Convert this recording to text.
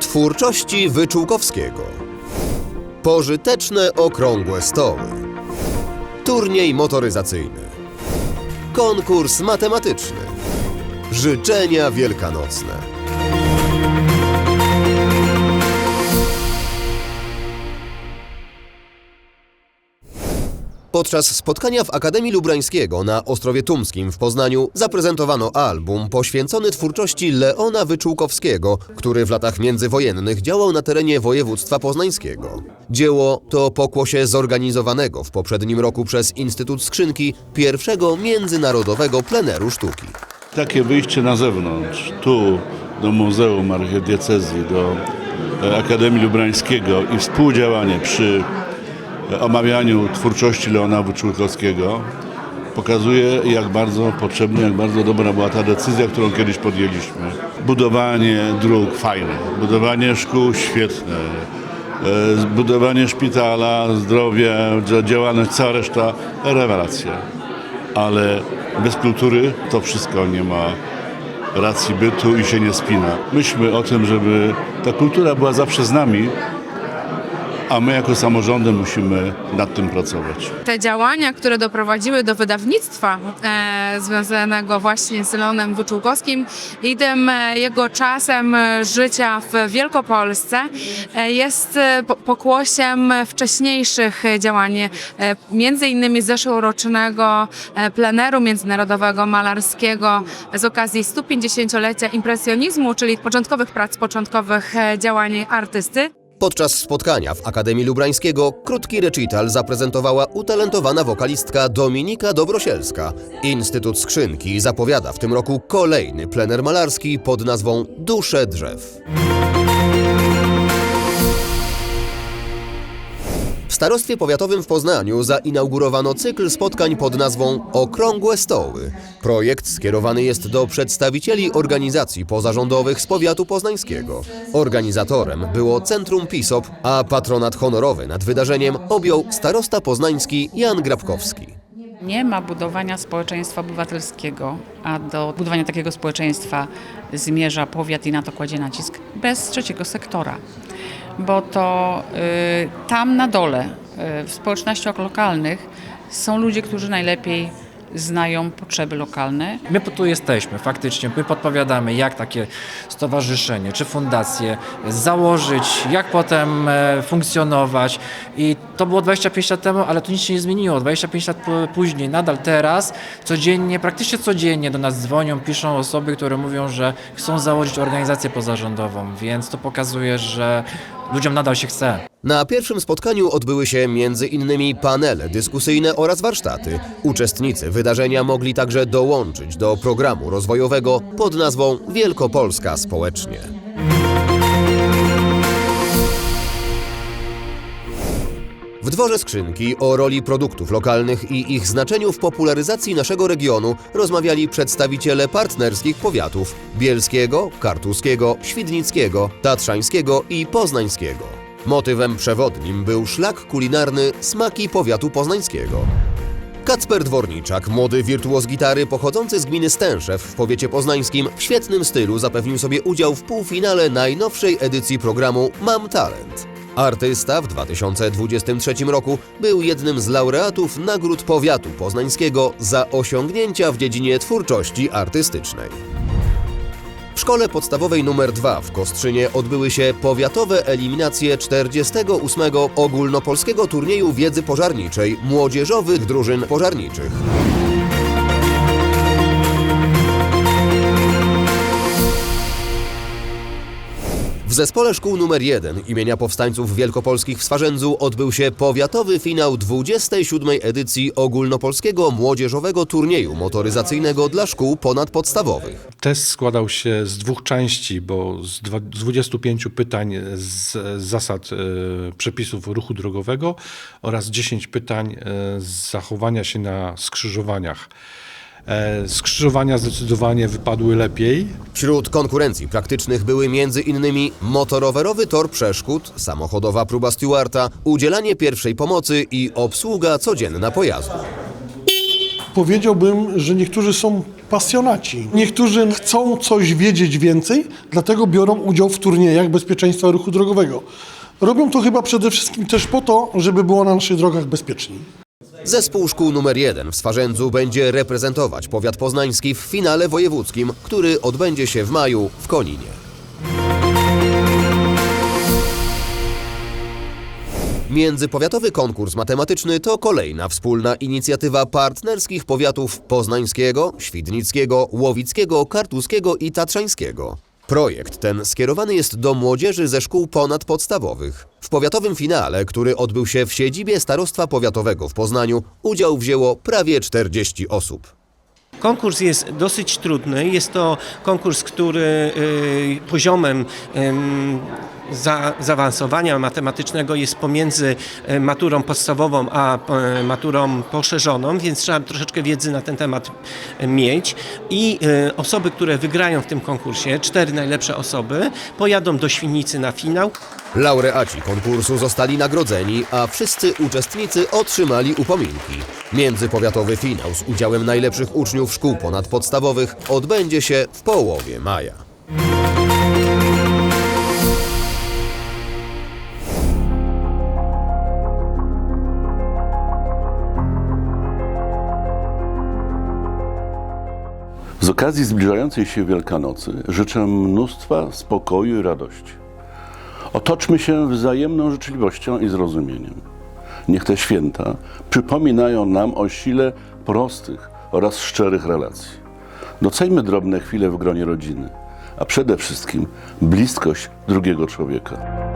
twórczości Wyczółkowskiego. Pożyteczne okrągłe stoły. Turniej motoryzacyjny. Konkurs matematyczny. Życzenia wielkanocne. Podczas spotkania w Akademii Lubrańskiego na Ostrowie Tumskim w Poznaniu zaprezentowano album poświęcony twórczości Leona Wyczółkowskiego, który w latach międzywojennych działał na terenie województwa poznańskiego. Dzieło to pokłosie zorganizowanego w poprzednim roku przez Instytut Skrzynki pierwszego międzynarodowego pleneru sztuki. Takie wyjście na zewnątrz, tu do Muzeum Archidiecezji, do e, Akademii Lubrańskiego i współdziałanie przy omawianiu twórczości Leona Wyczółkowskiego pokazuje, jak bardzo potrzebna, jak bardzo dobra była ta decyzja, którą kiedyś podjęliśmy. Budowanie dróg fajne, budowanie szkół świetne, e, zbudowanie szpitala, zdrowie, dzia- działalność, cała reszta, rewelacja ale bez kultury to wszystko nie ma racji bytu i się nie spina. Myślmy o tym, żeby ta kultura była zawsze z nami, a my jako samorządy musimy nad tym pracować. te działania, które doprowadziły do wydawnictwa e, związanego właśnie z Leonem Wyczółkowskim i tym e, jego czasem e, życia w Wielkopolsce e, jest e, po- pokłosiem wcześniejszych działań, e, między innymi zeszłorocznego pleneru międzynarodowego malarskiego z okazji 150-lecia impresjonizmu, czyli początkowych prac, początkowych działań artysty. Podczas spotkania w Akademii Lubrańskiego krótki recital zaprezentowała utalentowana wokalistka Dominika Dobrosielska. Instytut Skrzynki zapowiada w tym roku kolejny plener malarski pod nazwą Dusze drzew. W Starostwie Powiatowym w Poznaniu zainaugurowano cykl spotkań pod nazwą Okrągłe Stoły. Projekt skierowany jest do przedstawicieli organizacji pozarządowych z powiatu poznańskiego. Organizatorem było Centrum PISOP, a patronat honorowy nad wydarzeniem objął starosta poznański Jan Grabkowski. Nie ma budowania społeczeństwa obywatelskiego, a do budowania takiego społeczeństwa zmierza powiat i na to kładzie nacisk bez trzeciego sektora. Bo to y, tam na dole, y, w społecznościach lokalnych, są ludzie, którzy najlepiej znają potrzeby lokalne My tu jesteśmy, faktycznie. My podpowiadamy, jak takie stowarzyszenie czy fundację założyć, jak potem e, funkcjonować. I to było 25 lat temu, ale to nic się nie zmieniło. 25 lat później, nadal teraz, codziennie, praktycznie codziennie do nas dzwonią, piszą osoby, które mówią, że chcą założyć organizację pozarządową, więc to pokazuje, że ludziom nadal się chce. Na pierwszym spotkaniu odbyły się innymi panele dyskusyjne oraz warsztaty. Uczestnicy wydarzenia mogli także dołączyć do programu rozwojowego pod nazwą Wielkopolska Społecznie. W dworze skrzynki o roli produktów lokalnych i ich znaczeniu w popularyzacji naszego regionu rozmawiali przedstawiciele partnerskich powiatów bielskiego, kartuskiego, świdnickiego, tatrzańskiego i poznańskiego. Motywem przewodnim był szlak kulinarny Smaki Powiatu Poznańskiego. Kacper Dworniczak, młody wirtuoz gitary pochodzący z gminy Stęszew w powiecie poznańskim, w świetnym stylu zapewnił sobie udział w półfinale najnowszej edycji programu Mam Talent. Artysta w 2023 roku był jednym z laureatów nagród powiatu poznańskiego za osiągnięcia w dziedzinie twórczości artystycznej. W szkole podstawowej nr 2 w Kostrzynie odbyły się powiatowe eliminacje 48 ogólnopolskiego turnieju wiedzy pożarniczej młodzieżowych drużyn pożarniczych. Zespole szkół nr 1 imienia powstańców wielkopolskich w Swarzędzu odbył się powiatowy finał 27. edycji ogólnopolskiego młodzieżowego turnieju motoryzacyjnego dla szkół ponadpodstawowych. Test składał się z dwóch części, bo z, dwa, z 25 pytań z, z zasad e, przepisów ruchu drogowego oraz 10 pytań e, z zachowania się na skrzyżowaniach. E, skrzyżowania zdecydowanie wypadły lepiej. Wśród konkurencji praktycznych były m.in. motorowerowy tor przeszkód, samochodowa próba stewarta, udzielanie pierwszej pomocy i obsługa codzienna pojazdu. Powiedziałbym, że niektórzy są pasjonaci. Niektórzy chcą coś wiedzieć więcej, dlatego biorą udział w turniejach bezpieczeństwa ruchu drogowego. Robią to chyba przede wszystkim też po to, żeby było na naszych drogach bezpieczniej. Zespół szkół numer 1 w Swarzędzu będzie reprezentować powiat poznański w finale wojewódzkim, który odbędzie się w maju w Koninie. Międzypowiatowy konkurs matematyczny to kolejna wspólna inicjatywa partnerskich powiatów poznańskiego, świdnickiego, łowickiego, kartuskiego i tatrzańskiego. Projekt ten skierowany jest do młodzieży ze szkół ponadpodstawowych. W powiatowym finale, który odbył się w siedzibie Starostwa Powiatowego w Poznaniu, udział wzięło prawie 40 osób. Konkurs jest dosyć trudny. Jest to konkurs, który y, poziomem ym, za, zaawansowania matematycznego jest pomiędzy y, maturą podstawową a y, maturą poszerzoną, więc trzeba troszeczkę wiedzy na ten temat y, mieć. I osoby, które wygrają w tym konkursie, cztery najlepsze osoby, pojadą do Świnicy na finał. Laureaci konkursu zostali nagrodzeni, a wszyscy uczestnicy otrzymali upominki. Międzypowiatowy finał z udziałem najlepszych uczniów szkół ponadpodstawowych odbędzie się w połowie maja. Z okazji zbliżającej się Wielkanocy życzę mnóstwa spokoju i radości. Otoczmy się wzajemną życzliwością i zrozumieniem. Niech te święta przypominają nam o sile prostych oraz szczerych relacji. Doceńmy drobne chwile w gronie rodziny, a przede wszystkim bliskość drugiego człowieka.